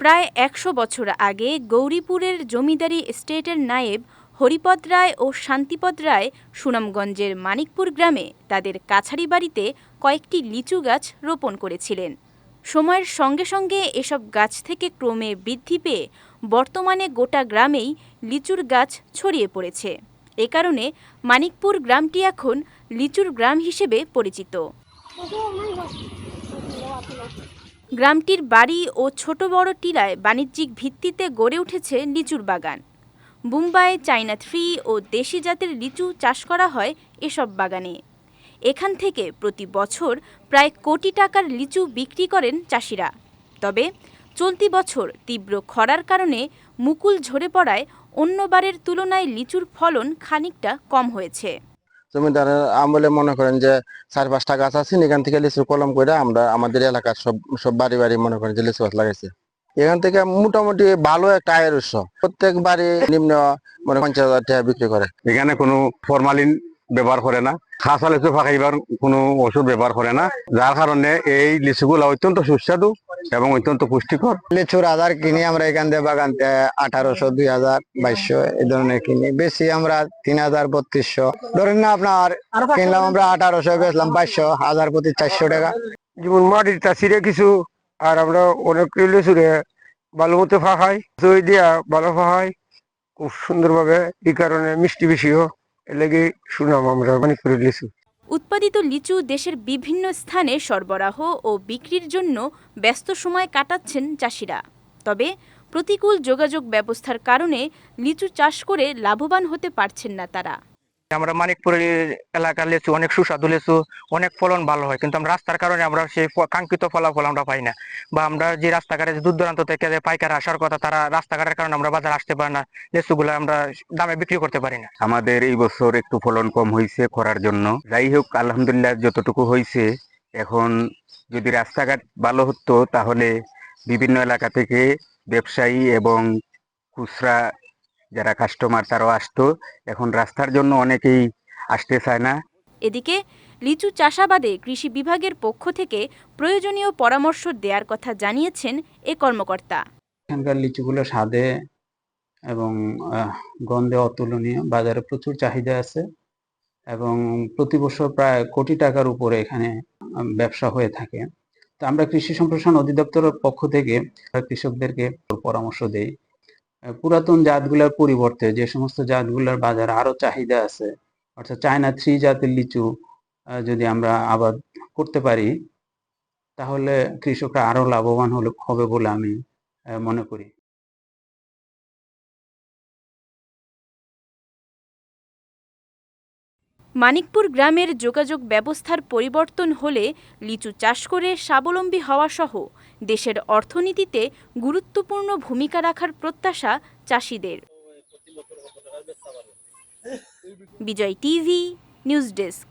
প্রায় একশো বছর আগে গৌরীপুরের জমিদারি স্টেটের নায়েব হরিপদ রায় ও শান্তিপদ রায় সুনামগঞ্জের মানিকপুর গ্রামে তাদের কাছারি বাড়িতে কয়েকটি লিচু গাছ রোপণ করেছিলেন। সময়ের সঙ্গে সঙ্গে এসব গাছ থেকে ক্রমে বৃদ্ধি পেয়ে বর্তমানে গোটা গ্রামেই লিচুর গাছ ছড়িয়ে পড়েছে। এ কারণে মানিকপুর গ্রামটি এখন লিচুর গ্রাম হিসেবে পরিচিত। গ্রামটির বাড়ি ও ছোট বড় টিলায় বাণিজ্যিক ভিত্তিতে গড়ে উঠেছে লিচুর বাগান। মুম্বাই চায়না থ্রি ও দেশি জাতের লিচু চাষ করা হয় এসব বাগানে। এখান থেকে প্রতি বছর প্রায় কোটি টাকার লিচু বিক্রি করেন চাষিরা। তবে চলতি বছর তীব্র খরার কারণে মুকুল ঝরে পড়ায় অন্যবারের তুলনায় লিচুর ফলন খানিকটা কম হয়েছে। জমিদারের আমলে মনে করেন যে চার পাঁচটা গাছ আছে, এখান থেকে লিচু কলম করে আমরা আমাদের এলাকার সব সব বাড়ি বাড়ি মনে করেন যে লিচু গাছ লাগাইছে। এখান থেকে মোটামুটি ভালো একটা আয়ের উৎস। প্রত্যেক বাড়ি নিম্ন মানে পঞ্চাশ হাজার টাকা বিক্রি করে। এখানে কোনো ফরমালিন ব্যবহার করে না। খাসা লিচু ফাঁকাইবার কোনো ওষুধ ব্যবহার করে না। যার কারণে এই লিচুগুলো অত্যন্ত সুস্বাদু এবং অত্যন্ত পুষ্টিকর। লিচুর আধার কিনি আমরা এখান থেকে বাগান আঠারোশো দুই হাজার বাইশশো এই ধরনের কিনি। বেশি আমরা তিন হাজার বত্রিশশো। ধরেন না আপনার কিনলাম আমরা আঠারোশো বেচলাম বাইশশো হাজার প্রতি চারশো টাকা। যেমন মাটির চাষিরে কিছু আর আমরা অনেক লিচুরে ভালো মতো ফাঁকাই দই দিয়া ভালো ফাঁকাই খুব সুন্দরভাবে এই কারণে মিষ্টি বেশিও এর লেগে শুনাম আমরা মানে করে লিচু উৎপাদিত লিচু দেশের বিভিন্ন স্থানে সরবরাহ ও বিক্রির জন্য ব্যস্ত সময় কাটাচ্ছেন চাষিরা। তবে প্রতিকূল যোগাযোগ ব্যবস্থার কারণে লিচু চাষ করে লাভবান হতে পারছেন না তারা। আমরা মানিকপুরের এলাকার লেচু, অনেক সুস্বাদু লেচু, অনেক ফলন ভালো হয়। কিন্তু আমরা রাস্তার কারণে আমরা সেই কাঙ্ক্ষিত ফলাফল আমরা পাই না। বা আমরা যে রাস্তাঘাটে দূর দূরান্ত থেকে যে পাইকার আসার কথা, তারা রাস্তাঘাটের কারণে আমরা বাজার আসতে পারি না। লেচুগুলো আমরা দামে বিক্রি করতে পারি না। আমাদের এই বছর একটু ফলন কম হয়েছে খরার জন্য। যাই হোক, আলহামদুলিল্লাহ যতটুকু হয়েছে, এখন যদি রাস্তাঘাট ভালো হতো, তাহলে বিভিন্ন এলাকা থেকে ব্যবসায়ী এবং খুচরা যারা কাস্টমার তারাও আসতো। এখন রাস্তার জন্য অনেকেই আসতে চায় না। এদিকে লিচু চাষাবাদে কৃষি বিভাগের পক্ষ থেকে প্রয়োজনীয় পরামর্শ দেওয়ার কথা জানিয়েছেন এ কর্মকর্তা। এখানকার লিচুগুলো স্বাদে এবং গন্ধে অতুলনীয়। বাজারে প্রচুর চাহিদা আছে এবং প্রতি বছর প্রায় কোটি টাকার উপরে এখানে ব্যবসা হয়ে থাকে। তো আমরা কৃষি সম্প্রসারণ অধিদপ্তরের পক্ষ থেকে কৃষকদেরকে পরামর্শ দেই। পুরাতন জাতগুলোর পরিবর্তে যে সমস্ত জাতগুলোর বাজারে আরও চাহিদা আছে, অর্থাৎ চায়না থ্রি জাতের লিচু যদি আমরা আবাদ করতে পারি, তাহলে কৃষকরা আরও লাভবান হলে হবে বলে আমি মনে করি। মানিকপুর গ্রামের যোগাযোগ ব্যবস্থার পরিবর্তন হলে লিচু চাষ করে স্বাবলম্বী হওয়া সহ দেশের অর্থনীতিতে গুরুত্বপূর্ণ ভূমিকা রাখার প্রত্যাশা চাষিদের। Bijoy TV news desk.